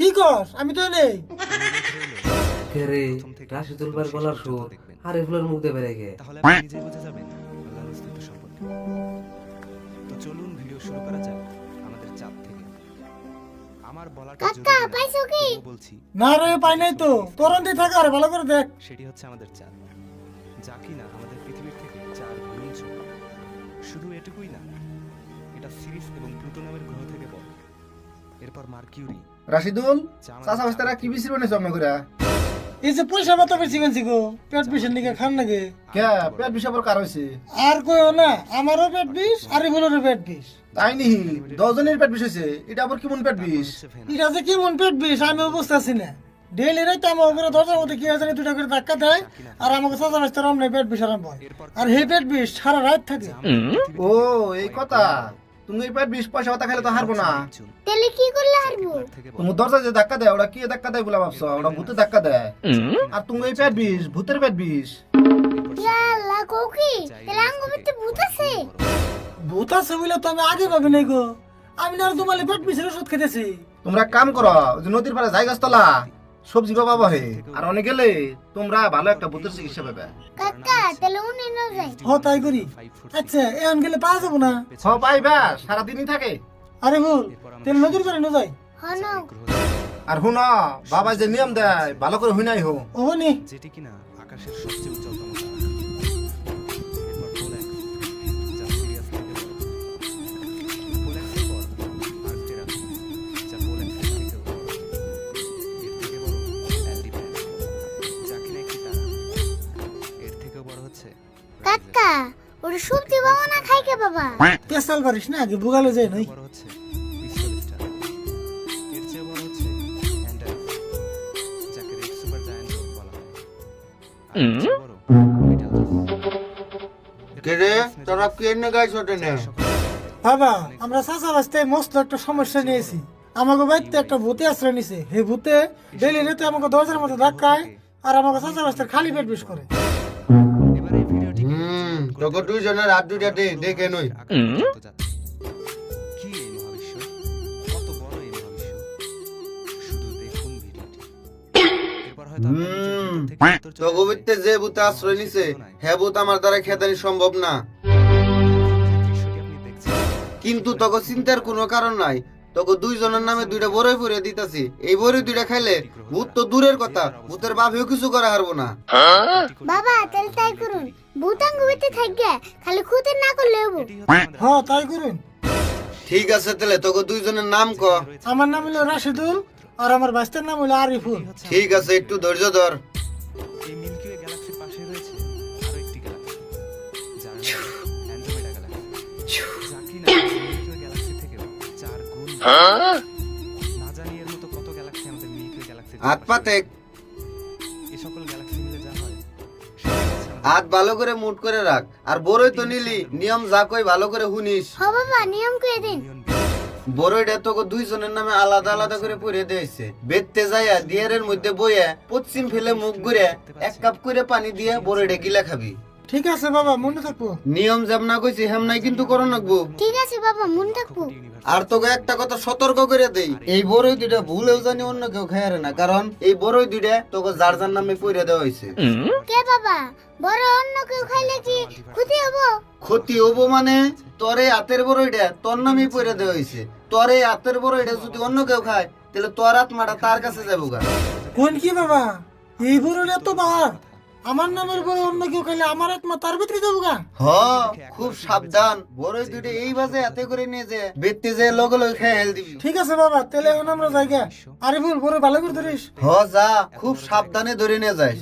কি কর আমি তো নেই কে রে? রাশিদুল ভাইয়ের গলার সুর। আর এগুলোর মুখ দিয়ে বেড়ে গে তাহলে আপনি নিজেই বুঝে যাবেন আল্লাহর অস্তিত্ব সম্পর্কে। তো চলুন ভিডিও শুরু করা যাক আমাদের চাঁদ থেকে। আমার বলাটা কাকা, পাইছো কি? বলছি না রে পাই নাই তো। তোর দিয়ে থাকা আর ভালো করে দেখ। সেটি হচ্ছে আমাদের চাঁদ। যা কিনা আমাদের পৃথিবীর থেকে চার গুণ ছোট। শুধু এটুকুই না এটা সিরিস এবং প্লুটো নামের গ্রহ থেকে বড়। এরপর মার্কিউরি। রাশিদুল চাচা বাস্তারা কি বিসির বানাইছো আমি করে এই যে পয়সা পাতা বেশি গেছি গো পেট বিষের নিকে খান নাকি? কে? পেট কার হয়েছে আর কইও না আমারও পেট বিষ আর এগুলোরও পেট বিষ। তাই নিহি দশজনের পেট বিষ হয়েছে এটা আবার কেমন পেট বিষ? এটা যে কেমন পেট বিষ আমি বুঝতেছি না। ডেইলি রাইতে আমার উপরে দরজার মধ্যে কি আছে দুটা করে ধাক্কা দেয় আর আমাকে সাজা বাঁচতে রমনে পেট বিষ আরম্ভ হয়। আর হে পেট বিষ সারা রাত থাকে। ও এই কথা। তুমি এই পেট বিষ পয়সা কথা খাইলে তো হারবো না। তাহলে কি করলে হারবো? তুমি দরজা যে ধাক্কা দেয় ওরা কি ধাক্কা দেয় বলে ভাবছ? ওরা ভূতে ধাক্কা দেয়। আর তুমি এই পেট বিষ ভূতের পেট বিষ ইয়া আল্লাহ কোকি ভিতরে ভূত আছে। ভূত আছে বলে তো আমি আগে ভাবি নাই গো। আমি না তোমার পেট বিষের ওষুধ খেতেছি। তোমরা কাম করো যে নদীর পাড়ে জায়গা তলা সবজি পাবা বহে? আর অনেক গেলে তোমরা ভালো একটা ভূতের চিকিৎসা পাবে। কাকা তাহলে উনি না যাই হ তাই করি। আচ্ছা এখন গেলে পাওয়া যাব না? হ পাইবা সারাদিনই থাকে। আরে ভুল তেল নদীর করে না যাই আর হুন বাবা যে নিয়ম দেয় ভালো করে হুইনাই হো ও নি যেটি কিনা আকাশের সবচেয়ে উজ্জ্বলতম বাবা। পেশাল পারিস না আগে বুগালে যাই নই। কেরে তোরা টেনে বাবা আমরা চাষা বাঁচতে মস্ত একটা সমস্যা নিয়েছি। আমাকে বাড়িতে একটা ভূতে আশ্রয় নিছে। হে ভূতে ডেলি রাতে আমাকে দরজার মধ্যে ধাক্কায় আর আমাকে চাষা বাঁচতে খালি পেট বিষ করে। তোকে দুইজনের হাত দুইটা দে দেখে নই? যে ভূতে আশ্রয় নিছে হ্যাঁ ভূত আমার দ্বারা খেদানি সম্ভব না। দৃশ্যটি আপনি দেখছেন কিন্তু তোকে চিন্তার কোনো কারণ নাই। তোকে দুইজনের নামে দুইটা বড়ই পরে দিতাছি। এই বড়ই দুইটা খাইলে ভূত তো দূরের কথা ভূতের বাপেও কিছু করা হারবো না। বাবা তাহলে তাই করুন। ভিতরে থাকবে খালি খুঁতে না করলে হব এটি হচ্ছে আমাদের হ তাই করুন। ঠিক আছে তাহলে তোকে দুইজনের নাম ক। আমার নাম হলো রাশিদুল আর আমার বাস্তের নাম হলো আরিফুল। ঠিক আছে একটু ধৈর্য ধর। এই মিল্কি ওয়ে গ্যালাক্সির পাশে রয়েছে আরও একটি গ্যালাক্সি। যার নাম অ্যান্ড্রোমেডা গ্যালাক্সি যা কিনা মিল্কি ওয়ে গ্যালাক্সি থেকেও চার গুণ বড়। না জানি এর মতো কত গ্যালাক্সি আমাদের মিল্কি ওয়ে গ্যালাক্সির হাত পাতে হাত ভালো করে মুট করে রাখ। আর বড়ই তো নিলি নিয়ম যা কই ভালো করে শুনিস। হ্যাঁ বাবা নিয়ম করে দিন? বড়ইটা তোকে দুইজনের নামে আলাদা আলাদা করে পরে দিয়েছে। বেদতে যাইয়া দিয়ারের মধ্যে বইয়া পশ্চিম ফেলে মুখ ঘুরে এক কাপ করে পানি দিয়ে বড়ইটা গিলা খাবি। ঠিক আছে বাবা মনে থাকব। নিয়ম যেমনা কইছি হেমনাই কিন্তু করো নাকবো ঠিক আছে বাবা মন থাকব। আর তোকে একটা কথা সতর্ক করে দেই এই বড়ই দুইটা ভুলেও জানি অন্য কেউ খায়ারে না কারণ এই বড়ই দুইটা তোকে যার যার নামে পড়ে দেওয়া হয়েছে কে বাবা? বড় অন্য কেউ খাইলে কি ক্ষতি হব? ক্ষতি হব মানে তোর হাতের বড়ইটা তোর নামেই পড়ে দেওয়া হয়েছে তোর হাতের বড়ইটা যদি অন্য কেউ খায় তাহলে তোর আত্মাটা তার কাছে যাব গা। কোন কি বাবা? এই বড়টা তো বাবা আমার নামের পরে অন্য কেউ খাইলে আমার আত্মা তার ভিতরে যাব গা? হ খুব সাবধান। বড়ই দুটো এই বাজে এতে করে নিয়ে যে বেতে যে লগে লগে খেয়ে হেল দিবি। ঠিক আছে বাবা তাহলে এখন আমরা জায়গা আরিফুল বড় ভালো করে ধরিস। হ যা খুব সাবধানে ধরে নিয়ে যায়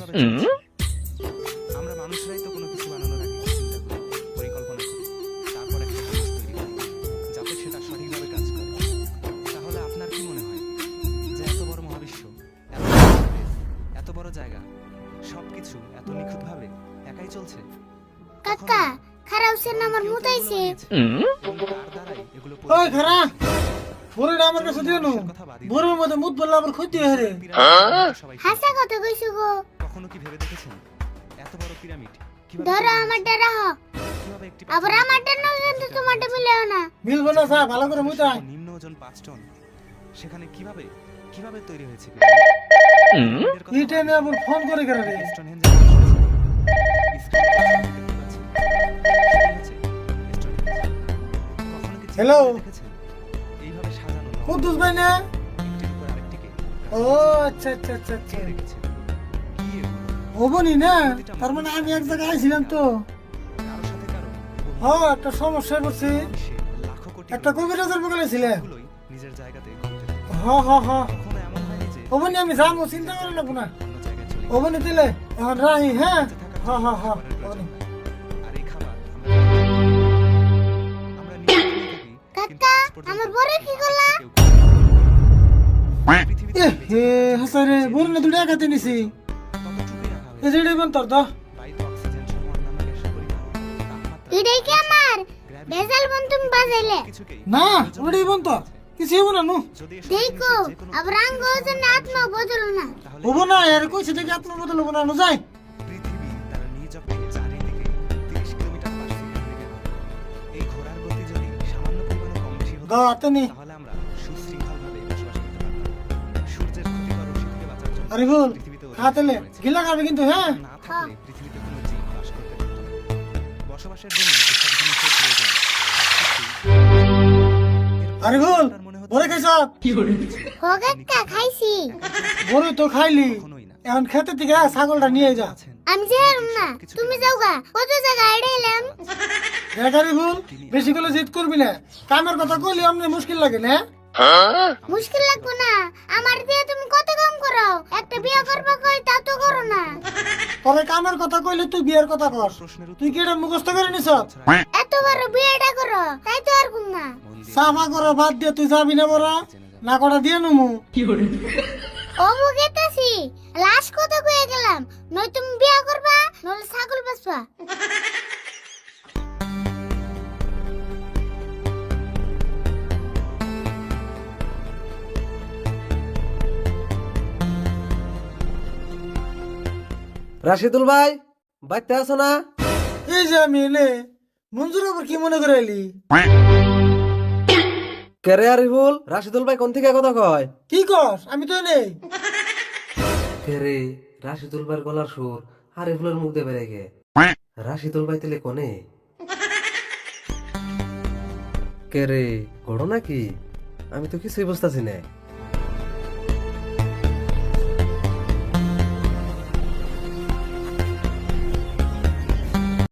কাকা খারাপ সেন আমার মুতাইছে ওই খারা বড়টা আমার কাছে দিয়ে নো। বড়ের মধ্যে মুখ বললে আবার ক্ষতি হয় রে। সবাই হাসা কথা কইছো গো? কখনো কি ভেবে দেখেছেন? এত বড় পিরামিড কীভাবে ধরো তৈরি আমার হয়েছে? ডারা হ কীভাবে আবার আমারটা নয় কিন্তু তোমারটা মিলেও না। মিলবো না যা ভালো করে মুতাই নিম্ন ওজন পাঁচ টন। সেখানে কীভাবে কীভাবে তৈরি হয়েছে এই টাইমে আবার ফোন করে কেন রে? Hello? এইভাবে সাজানো কুদ্দুস ভাই না? ও আচ্ছা আচ্ছা আচ্ছা আচ্ছা? হবনি না? তার মানে আমি এক জায়গায় আইছিলাম তো। কারোর সাথে কারও হ একটা সমস্যায় পড়ছি সে লাখো কোটি একটা কবিরাজের বগলে গুলোই নিজের জায়গাতে ঘুরতে থাকে হ হ হ কখনো এমন হয়নি যে হবনি আমি যাব চিন্তা করে নেব না। হবনি দিলে এখন রাহি হ্যাঁ? হ হ হ দুটো একাতে নিছি। ততটুকুই রাখা এই হয়েছে। যে এটা তোর তো এটাই কি আমার? ভেজাল বোন তুমি বাজাইলে। না ওটাই বন তো কিছু হব না নু। দেখো আবার আঙ্গ জন্য আত্মা বদল না। হব না আর কইছে দেখি আত্মবদল হব না নু যাই। পৃথিবী তার থেকে বাঁচার জন্য আরে বল পৃথিবীতে অধিক হাতেলে রয়েছে। গিলা খাবে কিন্তু হ্যাঁ? না থাকলে পৃথিবীতে কোনো জীব বাস করতে পারত না। বসবাসের জন্য যেসব জিনিসের প্রয়োজন, সবকিছুই- আরে বল বরে খাইছ? বরে তো খাইলি। এখন খেতে থেকে ছাগলটা নিয়ে যা। আমি যাইলাম না তুমি যাও গা কত জায়গা দেখারি ভুল বেশি করে জিদ করবি না। কামের কথা কইলি অমনি মুশকিল লাগে না? মুশকিল লাগবো না। আমার দিয়ে তুমি কত কাম করো একটা বিয়ে করবা কই তা তো করো না। তবে কামের কথা কইলে তুই বিয়ের কথা কর তুই কি এটা মুখস্থ করে নিছ? এত বড় বিয়েটা করো তাই তো আর ঘুম না। সাফা করে বাদ দিয়ে তুই যাবি না বড়া? না কটা দিয়ে নমু? ও মুগেতাছি লাশ কত কয়ে গেলাম। নয় তুমি বিয়ে করবা নলে ছাগল বাঁচবা। রাশিদুল ভাই বাইতে আছো না? এই যে আমি এলে মঞ্জুর আবার কি মনে করে এলি? কেরে আরিফুল রাশিদুল ভাই কোন থেকে কথা কয়? কি কর আমি তো নেই কেরে রাশিদুল ভাইয়ের গলার সুর আরিফুলের মুখ দিয়ে বেড়ে গে। রাশিদুল ভাই তেলে কোনে? কেরে ঘটনা কি আমি তো কিছুই বুঝতেছি না।